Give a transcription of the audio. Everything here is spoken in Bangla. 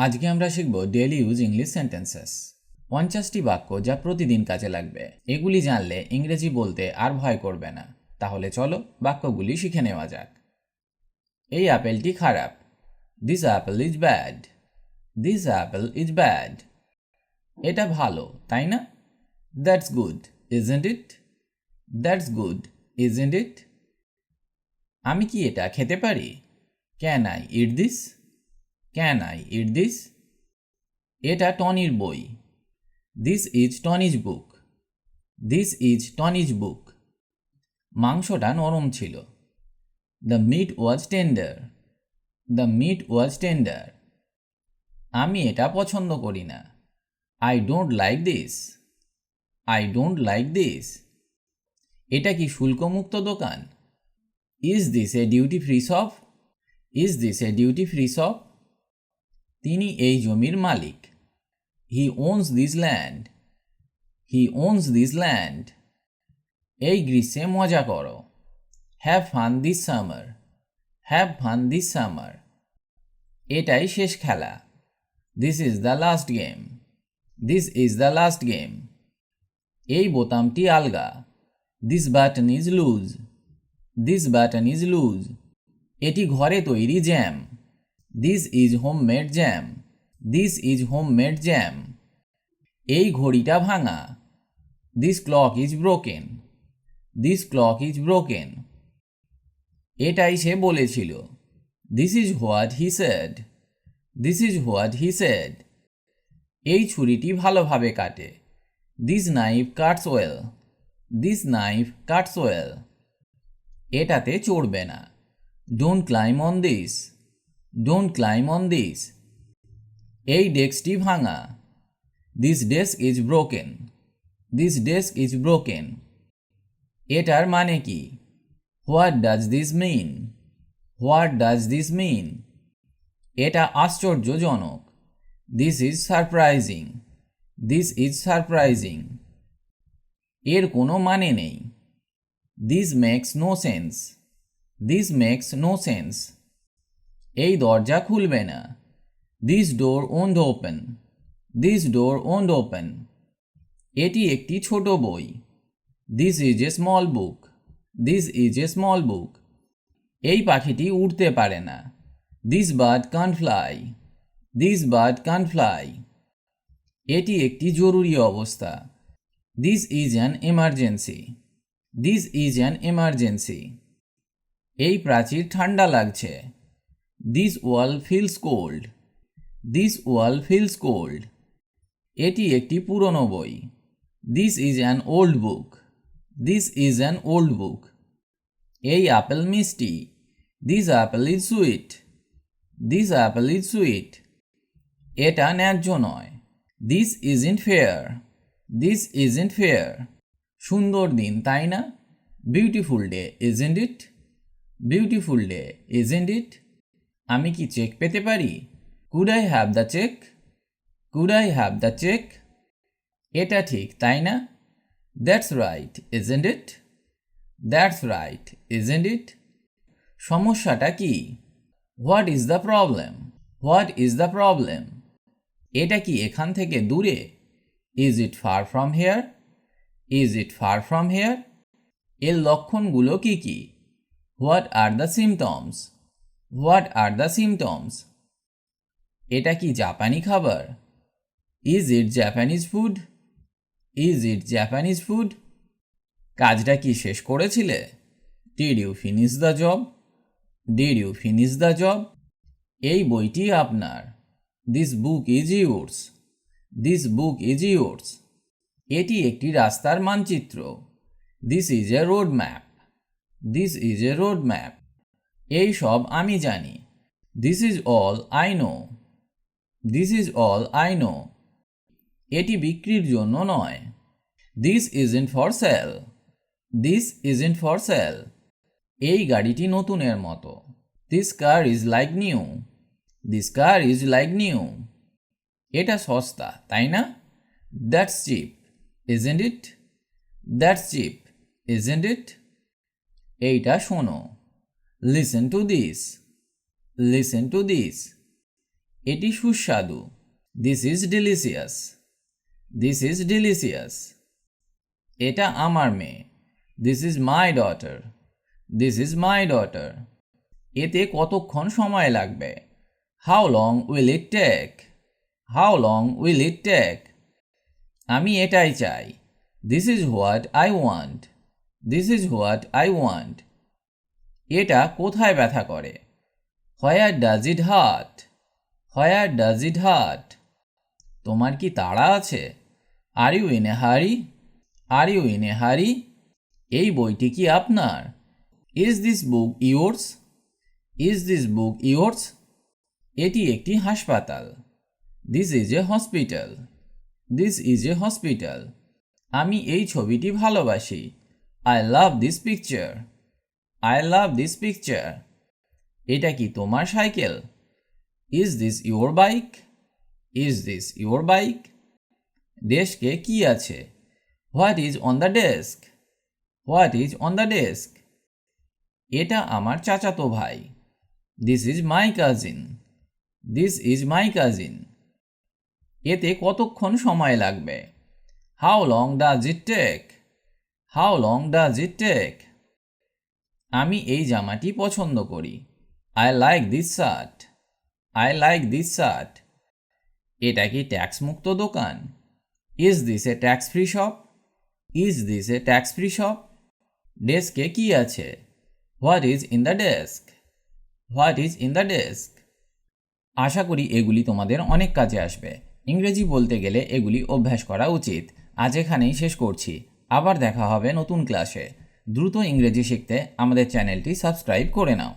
আজকে আমরা শিখব ডেলি ইউজ ইংলিশ সেন্টেন্সেস পঞ্চাশটি বাক্য যা প্রতিদিন কাজে লাগবে। এগুলি জানলে ইংরেজি বলতে আর ভয় করবে না। তাহলে চলো বাক্যগুলি শিখে নেওয়া যাক। এই আপেলটি খারাপ। This apple is bad this apple is bad এটা ভালো, তাই না? That's good isn't it that's good isn't it আমি কি এটা খেতে পারি? Can I eat this can I eat this এটা টনির বই। This is Tony's book this is Tony's book মাংসটা নরম ছিল। The meat was tender the meat was tender আমি এটা পছন্দ করি না। I don't like this I don't like this এটা কি শুল্কমুক্ত দোকান? Is this a duty free shop is this a duty free shop তিনি এই জমির মালিক। He owns this land he owns this land এই গ্রীষ্মে মজা করো। Have fun this summer have fun this summer এটাই শেষ খেলা। This is the last game this is the last game এই বোতামটি আলগা। This button is loose this button is loose এটি ঘরে তৈরি jam. This is homemade jam this is homemade jam এই ঘড়িটা ভাঙা। This clock is broken this clock is broken এটাই সে বলেছিল। This is what he said this is what he said এই ছুরিটি ভালোভাবে কাটে। This knife cuts well this knife cuts well এটাতে চড়বে না। Don't climb on this don't climb on this এই ডেস্কটি ভাঙা। This desk is broken this desk is broken এটার মানে কি? What does this mean what does this mean এটা আশ্চর্যজনক। This is surprising this is surprising এর কোনো মানে নেই। This makes no sense this makes no sense এই দরজা খুলবে না। This door won't open this door won't open এটি একটি ছোট বই। This is a small book this is a small book এই পাখিটি উড়তে পারে না। This bird can fly this bird can fly এটি একটি জরুরি অবস্থা। This is an emergency this is an emergency এই প্রাচীর ঠান্ডা লাগছে। This wall feels cold this wall feels cold এটি একটি পুরনো বই। This is an old book this is an old book এই আপেল মিষ্টি। This apple is sweet this apple is sweet এটা ন্যায্য নয়। This is unfair this is unfair সুন্দর দিন, তাই না? Beautiful day isn't it beautiful day is isn't it আমি কি চেক পেতে পারি? Could I have the check could I have the check এটা ঠিক, তাই না? That's right isn't it that's right isn't it সমস্যাটা কি? What is the problem what is the problem এটা কি এখান থেকে দূরে? Is it far from here is it far from here এর লক্ষণগুলো কি কি? What are the symptoms what are the symptoms এটা কি জাপানি খাবার? Is it Japanese food is it Japanese food কাজটা কি শেষ করেছিলে? Did you finish the job did you finish the job এই বইটি আপনার। This book is yours this book is yours এটি একটি রাস্তার মানচিত্র। This is a road map this is a road map এই সব আমি জানি। This is all I know this is all I know এটি বিক্রির জন্য নয়। This is in for sale this is in for sale এই গাড়িটি নতুনের মতো। This car is like new this car is like new এটা সস্তা, তাই না? That's cheap is isn't it that's cheap is isn't it এইটা শোনো। Listen to this listen to this এটি সুস্বাদু। This is delicious this is delicious এটা আমার মেয়ে। This is my daughter this is my daughter এতে কতক্ষণ সময় লাগবে? How long will it take how long will it take আমি এটাই চাই। This is what I want this is what I want এটা কোথায় ব্যথা করে? Where does it hurt where does it hurt তোমার কি তাড়া আছে? আর ইউ ইন এ হারি আর ইউ ইন এ হারি এই বইটি কি আপনার? Is this book yours is this book yours এটি একটি হাসপাতাল। This is a hospital this is a hospital আমি এই ছবিটি ভালোবাসি। I love this picture I love this picture এটা কি তোমার cycle? Is this your bike is this your bike ডেস্কে কি আছে? What is on the desk what is on the desk এটা আমার চাচাতো ভাই। This is my cousin this is my cousin এতে কতক্ষণ সময় লাগবে? How long does it take how long does it take আমি এই জামাটি পছন্দ করি। I like this shirt I like this shirt এটা কি ট্যাক্স মুক্ত দোকান? Is this a tax free shop is this a tax free shop ডেস্কে কি আছে? What is in the desk what is in the desk আশা করি এগুলি তোমাদের অনেক কাজে আসবে। ইংরেজি বলতে গেলে এগুলি অভ্যাস করা উচিত। আজ এখানেই শেষ করছি। আবার দেখা হবে নতুন ক্লাসে দ্রুত ইংরেজি শিখতে আমাদের চ্যানেলটি সাবস্ক্রাইব করে নাও।